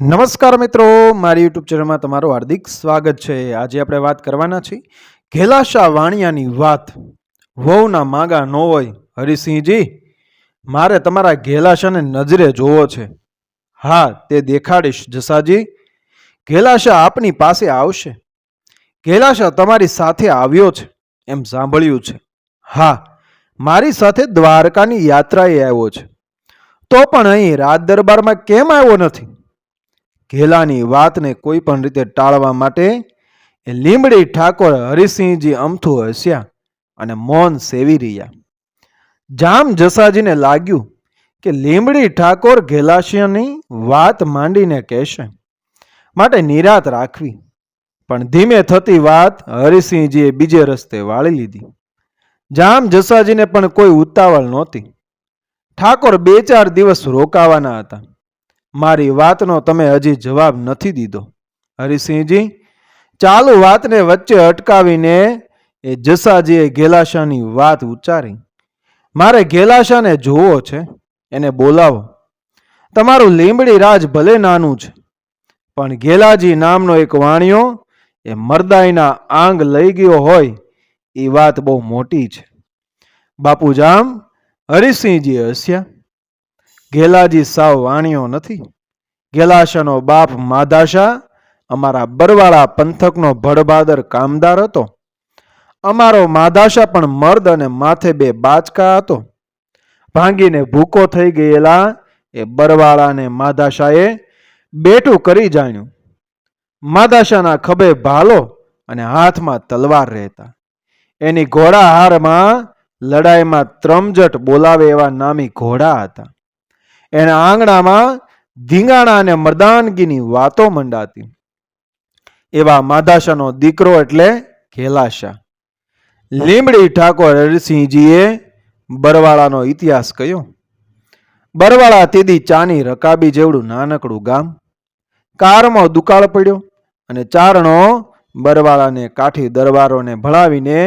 નમસ્કાર મિત્રો, મારી યુટ્યુબ ચેનલમાં તમારું હાર્દિક સ્વાગત છે. આજે આપણે વાત કરવાના છીએ ઘેલાશા વાણિયાની વાત. વહુના માગા ન હોય. હરિસિંહજી, મારે તમારા ઘેલાશાને નજરે જોવો છે. હા, તે દેખાડીશ, જસાજી. ઘેલાશા આપની પાસે આવશે. ઘેલાશા તમારી સાથે આવ્યો છે, એમ સાંભળ્યું છે. હા, મારી સાથે દ્વારકાની યાત્રાએ આવ્યો છે. તો પણ અહીં રાજ દરબારમાં કેમ આવ્યો નથી? ઘેલાની વાતને કોઈ પણ રીતે ટાળવા માટે એ લીમડી ઠાકોર હરિસિંહજી અમથું હસ્યા અને મૌન સેવી રહ્યા. જામ જસાજીને લાગ્યું કે લીમડી ઠાકોર ઘેલાશિયાની વાત માંડીને કહેશે, માટે નિરાત રાખવી. પણ ધીમે થતી વાત હરિસિંહજીએ બીજે રસ્તે વાળી લીધી. જામ જસાજીને પણ કોઈ ઉતાવળ નહોતી. ઠાકોર બે ચાર દિવસ રોકાવાના હતા. મારી વાતનો તમે હજી જવાબ નથી દીધો. હરિસિંહજી, ચાલુ વાતને વચ્ચે અટકાવીને એ જસાજીએ ગેલાશાની વાત ઉચ્ચારી. મારે ગેલાશાને જોવો છે. એને બોલાવો. તમારું લીંબડી રાજ ભલે નાનું છે, પણ ગેલાજી નામનો એક વાણિયો એ મરદાઈના આંગ લઈ ગયો હોય, એ વાત બહુ મોટી છે. બાપુજામ હરિસિંહજી હસ્યા. ગેલાજી સાવ વાણિયો નથી. ગેલાશાનો બાપ માધાશા, અમારા બરવાળા પંથકનો ભડબાદર કામદાર હતો. અમારો માધાશા પણ મર્દ અને માથે બે બાચકા હતો. ભાંગીને ભૂકો થઈ ગયેલા એ બરવાળાને માધાશાએ બેઠું કરી જાણ્યું. માધાશાના ખભે ભાલો અને હાથમાં તલવાર રહેતા. એની ઘોડા હારમાં લડાઈમાં ત્રમજટ બોલાવે એવા નામી ઘોડા હતા. એના આંગણામાં ધીંગાણા અને મર્દાનગીની વાતો મંડાતી. એવા માધાશાનો દીકરો એટલે ઘેલાશા. લીમડી ઠાકોર હરસિંહજીએ બરવાળાનો ઇતિહાસ કયો બરવાળા તેદી ચાની રકાબી જેવડું નાનકડું ગામ. કારમાં દુકાળ પડ્યો અને ચારણો બરવાળાને કાઠી દરબારોને ભળાવીને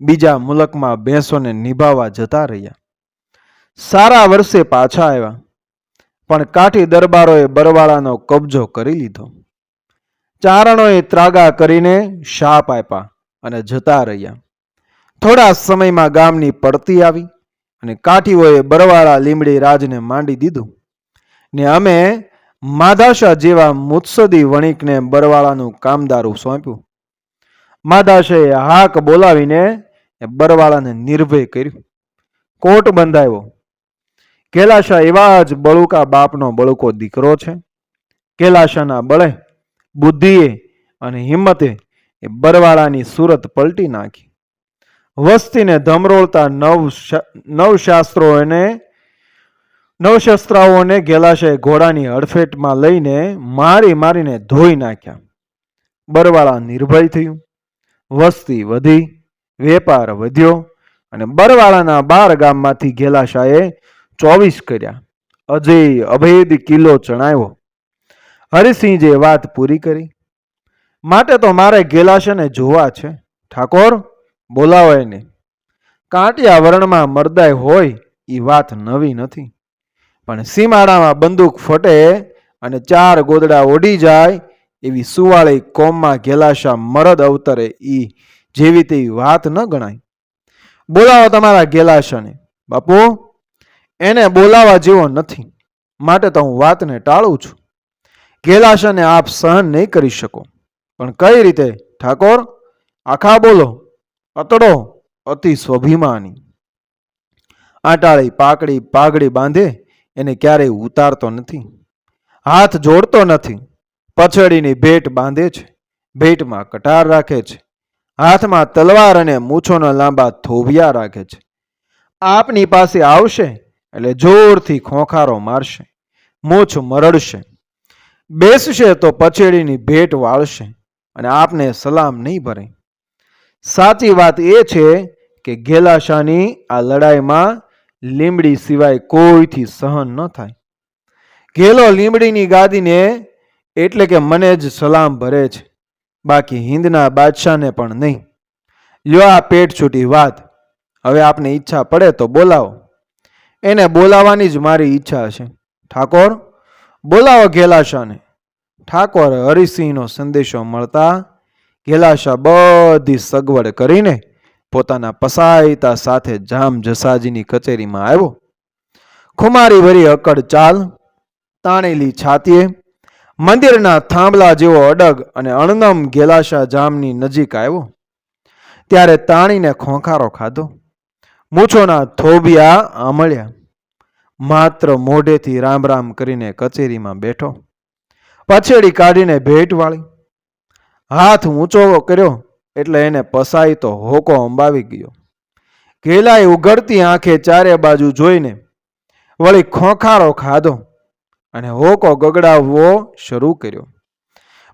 બીજા મુલકમાં ભેંસોને નિભાવવા જતા રહ્યા. સારા વર્ષે પાછા આવ્યા. પણ કાઠી દરબારોએ બરવાળાનો કબજો કરી લીધો. ચારણોએ ત્રાગા કરીને શાપ આપ્યા અને જતા રહ્યા. થોડા સમયમાં ગામની પડતી આવી અને કાઠીઓએ બરવાળા લીમડી રાજને માંડી દીધું. ને અમે માધાશા જેવા મુત્સદી વણિકને બરવાળાનું કામદારું સોંપ્યું. માધાશાએ હાક બોલાવીને બરવાળાને નિર્ભય કર્યું. કોટ બંધાવ્યો કેલાશા એવા જ બળુકા બાપનો બળુકો દીકરો છે. કેલાશાના બળે બુદ્ધિએ અને હિંમતે એ બરવાળાની સુરત પલટી નાખી. વસ્તીને ધમરોળતા નવ શા- નવશાસ્ત્રો અને નવશસ્ત્રાઓને ગેલાશાએ ઘોડાની હડફેટમાં લઈને મારી મારીને ધોઈ નાખ્યા. બરવાળા નિર્ભય થયું. વસ્તી વધી, વેપાર વધ્યો અને બરવાળાના બાર ગામમાંથી ગેલાશાએ ચોવીસ કર્યા. અજય, અભેદ કિલ્લો ચણાવ્યો હરિસિંહજે વાત પૂરી કરી. માટે તો મારે ગેલાશને જોવા છે. ઠાકોર, બોલાવો એને. કાંટિયા વર્ણમાં મરદાય હોય એ વાત નવી નથી. પણ સીમાડામાં બંદૂક ફટે અને ચાર ગોદડા ઓડી જાય એવી સુવાળી કોમમાં ગેલાશા મરદ અવતરે એ જેવી તેવી વાત ન ગણાય. બોલાવો તમારા ગેલાશાને. બાપુ એને બોલાવા જેવો નથી. માટે તો હું વાતને ટાળું છું. ગેલાશાને આપ સહન નહીં કરી શકો. પણ કઈ રીતે? ઠાકોર, આખા બોલો. અતડો, અતિ સ્વાભિમાની. આટાળી, પાકડી, પાઘડી બાંધે એને ક્યારેય ઉતારતો નથી. હાથ જોડતો નથી. પછડીની ભેટ બાંધે છે. ભેટમાં કટાર રાખે છે. હાથમાં તલવાર અને મૂછોના લાંબા થોભિયા રાખે છે. આપની પાસે આવશે એટલે જોરથી ખોખારો મારશે, મૂછ મરડશે, બેસશે તો પછેડીની ભેટ વાળશે અને આપને સલામ નહીં ભરે. સાચી વાત એ છે કે ઘેલાશાની આ લડાઈમાં લીમડી સિવાય કોઈથી સહન ન થાય. ઘેલો લીમડીની ગાદીને એટલે કે મને જ સલામ ભરે છે, બાકી હિંદના બાદશાહને પણ નહીં. લ્યો આ પેટ છૂટી વાત. હવે આપને ઈચ્છા પડે તો બોલાવો. એને બોલાવવાની જ મારી ઈચ્છા છે. ઠાકોર, બોલાવો ઘેલાશાને. ઠાકોર હરિસિંહનો સંદેશો મળતા ઘેલાશા બધી સગવડ કરીને પોતાના પસાયતા સાથે જામ જસાજીની કચેરીમાં આવ્યો. ખુમારી ભરી અકડ ચાલ, તાણેલી છાતીએ, મંદિરના થાંભલા જેવો અડગ અને અણનમ ઘેલાશા જામની નજીક આવ્યો. ત્યારે તાણીને ખોંખારો ખાધો. મૂછોના થોબિયા મળ્યા માત્ર મોઢેથી રામ રામ કરીને કચેરીમાં બેઠો. પછેડી કાઢીને ભેટ વાળી. હાથ ઊંચો કર્યો એટલે એને પસાઈ તો હોકો અંબાવી ગયો. ઘેલાએ ઉઘડતી આંખે ચારે બાજુ જોઈને વળી ખોખારો ખાધો અને હોકો ગગડાવવો શરૂ કર્યો.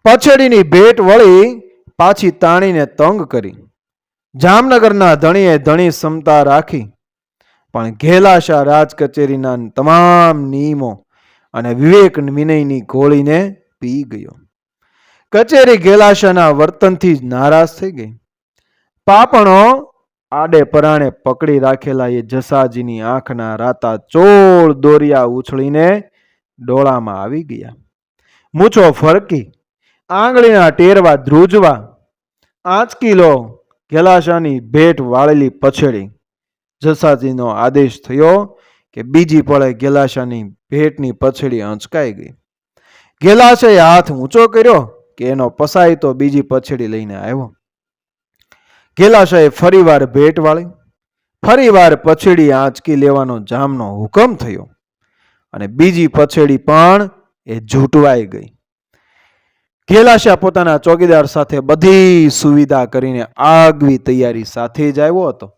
પછેડીની ભેટ વળી પાછી તાણીને તંગ કરી. જામનગરના ધણીએ ધણી ક્ષમતા રાખી, પણ ઘેલાશા રાજ કચેરીના તમામ નિયમો અને વિવેક વિનયની ગોળીને પી ગયો. કચેરી ઘેલાશાના વર્તનથી નારાજ થઈ ગઈ. પાપણો આડે પરાણે પકડી રાખેલા એ જસાજીની આંખના રાતા ચોળ દોરિયા ઉછળીને ડોળામાં આવી ગયા. મૂછો ફરકી, આંગળીના ટેરવા ધ્રુજવા આંચકી લો ગેલાશાની ભેટ વાળેલી પછેડી જસાજીનો આદેશ થયો કે બીજી પળે ગેલાશાની ભેટની પછેડી અંચકાઈ ગઈ. ઘેલાશાએ હાથ ઊંચો કર્યો કે એનો પસાઈ તો બીજી પછેડી લઈને આવ્યો. ઘેલાશાએ ફરીવાર ભેટ વાળી, ફરીવાર પછેડી આંચકી લેવાનો જામનો હુકમ થયો અને બીજી પછેડી પણ એ ઝૂંટવાઈ ગઈ. ગેલાશા પોતાના ચોકીદાર સાથે બધી સુવિધા કરીને આગવી તૈયારી સાથે જ આવ્યો હતો.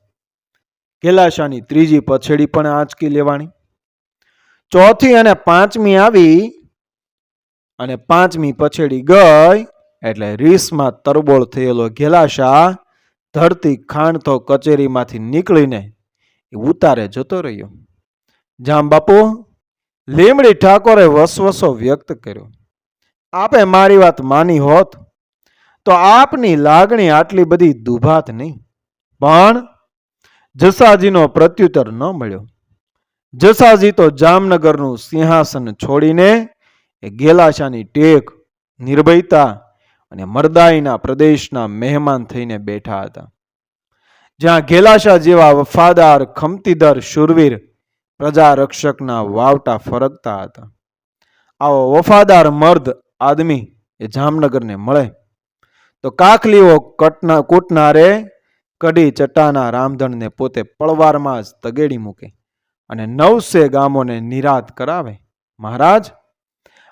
ગેલાશાની ત્રીજી પછેડી પણ આંચકી લેવાની. ચોથી અને પાંચમી આવી અને પાંચમી પછેડી ગઈ એટલે રીસમાં તરબોળ થયેલો ગેલાશા ધરતી ખાણતો કચેરીમાંથી નીકળીને ઉતારે જતો રહ્યો. જામ બાપુ, લીમડી ઠાકોરે વસવસો વ્યક્ત કર્યો. આપે મારી વાત માની હોત, તો આપની લાગણી આટલી બધી દુભાત નહીં. પણ જસાજીનો પ્રત્યુત્તર ન મળ્યો. જસાજી તો જામનગરનું સિંહાસન છોડીને એ ગેલાશાની ટેક, નિર્ભયતા અને મરદાઈના પ્રદેશના મહેમાન થઈને બેઠા હતા. જ્યાં ગેલાશા જેવા વફાદાર, ખમતીદર શુરવીર પ્રજારક્ષકના વાવટા ફરકતા હતા. આવો વફાદાર મર્દ આદમી એ જામનગરને મળે. તો કાકલીઓ કટના કૂટનારે કઢી ચટ્ટાના રામધણને પોતે પળવારમાં જ તગેડી મૂકે અને નવસે ગામોને નિરાત કરાવે. મહારાજ,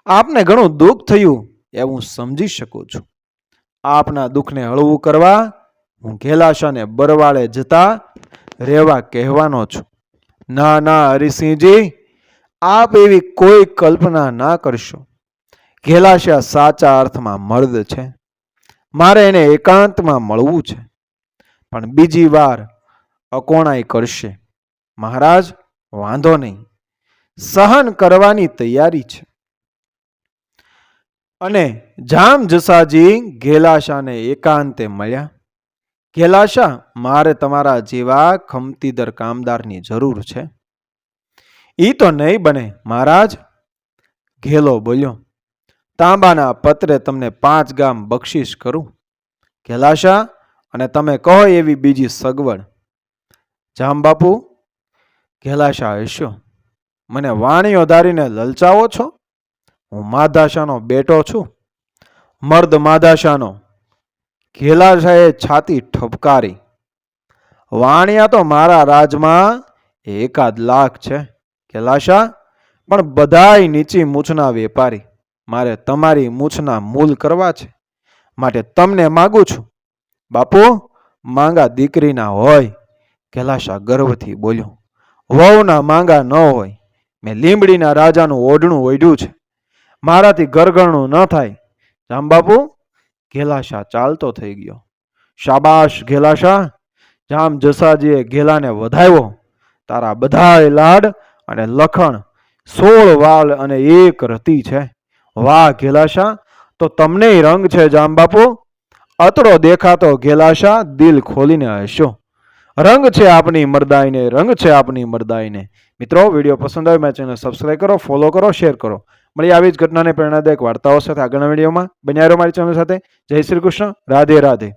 આપને ઘણું દુઃખ થયું એ હું સમજી શકું છું. આપના દુઃખને હળવું કરવા હું ઘેલાશાને બરવાળે જતા રહેવા કહેવાનો છું. ના ના, હરિસિંહજી, આપ એવી કોઈ કલ્પના ના કરશો. ઘેલાશા સાચા અર્થમાં મર્દ છે. મારે એને એકાંતમાં મળવું છે. પણ બીજી વાર અકોણાઈ કરશે. મહારાજ, વાંધો નહીં. સહન કરવાની તૈયારી છે. અને જામ જસાજી ઘેલાશાને એકાંતે મળ્યા. ઘેલાશા, મારે તમારા જેવા ખમતીદર કામદારની જરૂર છે. એ તો નહીં બને, મહારાજ. ઘેલો બોલ્યો તાંબાના પત્રે તમને પાંચ ગામ બક્ષિસ કરું. ઘેલાશા અને તમે કહો એવી બીજી સગવડ. જામબાપુ ઘેલાશા હશો મને વાણીઓ ધારીને લલચાવો છો? હું માધાશાનો બેટો છું. મર્દ માધાશાનો. ઘેલાશાએ છાતી ઠપકારી. વાણિયા તો મારા રાજમાં એકાદ લાખ છે ઘેલાશા પણ બધાય નીચી મૂછના વેપારી. મારે તમારી મૂછના મૂલ કરવા છે. માટે તમને માગું છું. બાપુ, માંગા દીકરીના હોય. કેલાશા ગર્વથી બોલ્યો. વહુના માંગા ન હોય. મેં લીંબડીના રાજાનું ઓઢણું ઓઢ્યું છે. મારાથી ગરગણું ન થાય. જામબાપુ ઘેલાશા ચાલતો થઈ ગયો. શાબાશ ઘેલાશા. જામ જસાજીએ ઘેલાને વધાવ્યો. તારા બધાય લાડ અને લખણ સોળ વાલ અને એક રતી છે. વાહ, ઘેલાશા. તો તમને રંગ છે જામબાપુ અતડો દેખાતો ઘેલાશા, દિલ ખોલીને હશો રંગ છે આપની મરદાઈને, રંગ છે આપની મરદાઈને. મિત્રો, વીડિયો પસંદ આવે મેં ચેનલ સબસ્ક્રાઈબ કરો ફોલો કરો શેર કરો. મળી આવી જ ઘટનાને પ્રેરણાદાયક વાર્તાઓ સાથે આગળના વિડીયોમાં. બન્યા મારી ચેનલ સાથે. જય શ્રી કૃષ્ણ. રાધે રાધે.